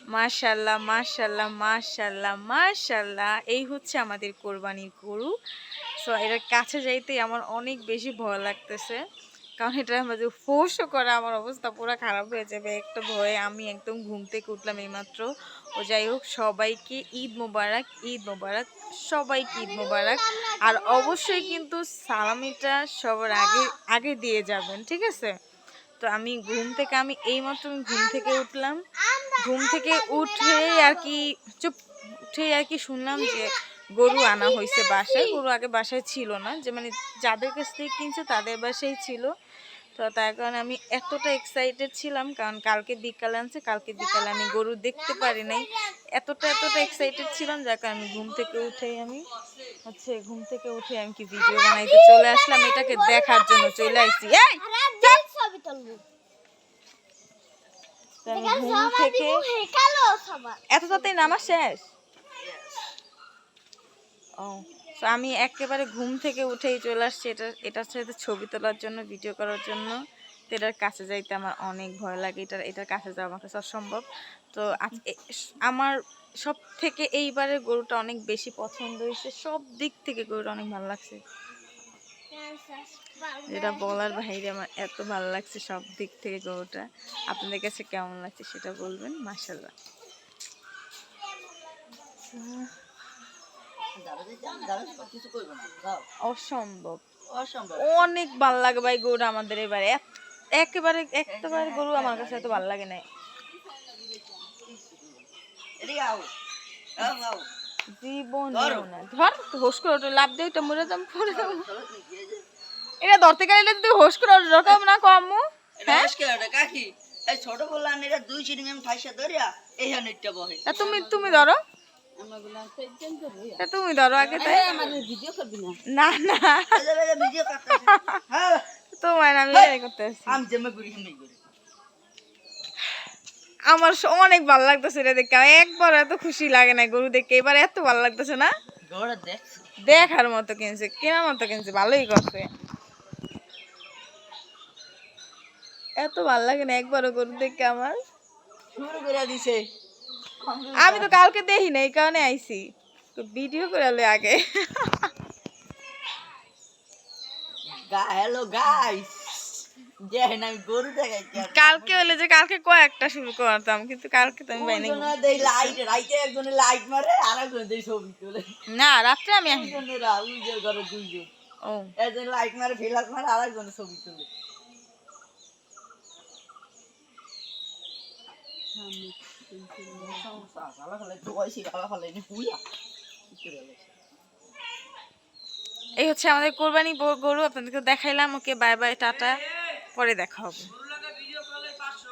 মাশাল্লাহ মাশাল্লাহ মাশাল্লাহ মাশাল্লাহ। এই হচ্ছে আমাদের কোরবানির গরু। সো এটার কাছে যাইতে আমার অনেক বেশি ভয় লাগতেছে। কারণ এটা আমাদের ফোর্সও করা আমার অবস্থা পুরো খারাপ হয়ে যাবে। একটা ভয়ে আমি একদম ঘুম থেকে উঠলাম এইমাত্র। ও যাই হোক, সবাইকে ঈদ মোবারক ঈদ মোবারক, সবাইকে ঈদ মোবারক। আর অবশ্যই কিন্তু সালামিটা সবার আগে আগে দিয়ে যাবেন, ঠিক আছে? তো আমি ঘুম থেকে আমি এইমাত্র আমি ঘুম থেকে উঠলাম। ঘুম থেকে উঠে আর কি চুপ উঠে আর কি শুনলাম যে গরু আনা হয়েছে বাসায়। গরু আগে বাসায় ছিল না। যে মানে যাদের কাছ থেকে কিনছে তাদের বাসায় ছিল। তো তার কারণে আমি এতটা এক্সাইটেড ছিলাম কারণ কালকে বিকালে আনছে কালকে বিকালে আমি গরু দেখতে পারি নাই। এতটা এতটা এক্সাইটেড ছিলাম যার কারণে আমি ঘুম থেকে উঠেই আমি হচ্ছে ঘুম থেকে উঠে আমি কি ভিডিও বানাইতে চলে আসলাম এটাকে দেখার জন্য চলে আসছি এই ঘুম থেকে এত তাড়াতাড়ি নামাজ শেষ? ও তো আমি একেবারে ঘুম থেকে উঠেই চলে আসছি। এটা, এটার সাথে ছবি তোলার জন্য ভিডিও করার জন্য। তো এটার কাছে যাইতে আমার অনেক ভয় লাগে। এটার এটার কাছে যাওয়া আমার কাছে অসম্ভব। তো আমার সব থেকে এইবারের গরুটা অনেক বেশি পছন্দ হয়েছে। সব দিক থেকে গরুটা অনেক ভালো লাগছে। যেটা বলার বাইরে আমার এত ভালো লাগছে সব দিক থেকে গরুটা। আপনাদের কাছে কেমন লাগছে সেটা বলবেন? মাসাল্লাহ অসম্ভব। অনেক ভালো লাগে ভাই গরু আমাদের এবারে। একেবারে একেবারে গরু আমার কাছে এত ভালো লাগে না এদিকে আও। আও আও। জীবন ধর। হোস করে ওটা লাভ দিয়ে ওটা মরে যাম পরে এটা ধরতে গেলে তুই হোস করে না কমু এটা এটা কাকি। ছোট বললাম এটা দুই চিনি আমি ঠাইসা ধরিয়া এই হ্যাঁ বহে তুমি তুমি ধরো। তুমি ধরো আগে তাই? না? না ভিডিও করতে হ্যাঁ। তোমার আমি আমার অনেক ভালো লাগতেছে এটা দেখে। একবার এত খুশি লাগে না গরু দেখে। এবার এত ভালো লাগতেছে না? দেখার মতো কিনছে কেনার মতো কিনছে ভালোই করছে। এত ভালো লাগে না একবারও গরু দেখে আমার? শুরু করে দিছে। আমি তো কালকে দেখি না এই কারণে আইছি। ভিডিও করে আগে। Hello guys. কালকে হলে যে কালকে কয়েকটা শুরু করতাম কিন্তু কালকে তো আমি লাইট মারে আর একজনে ছবি তোলে। না রাত্রে আমি আসি। ঘরে দুইজন। ও। একজন লাইট মারে ফেলাস মারে আর একজনে ছবি তোলে। এই হচ্ছে আমাদের কোরবানি গরু আপনাদেরকে দেখাইলাম। Okay bye bye tata. পরে দেখা হবে।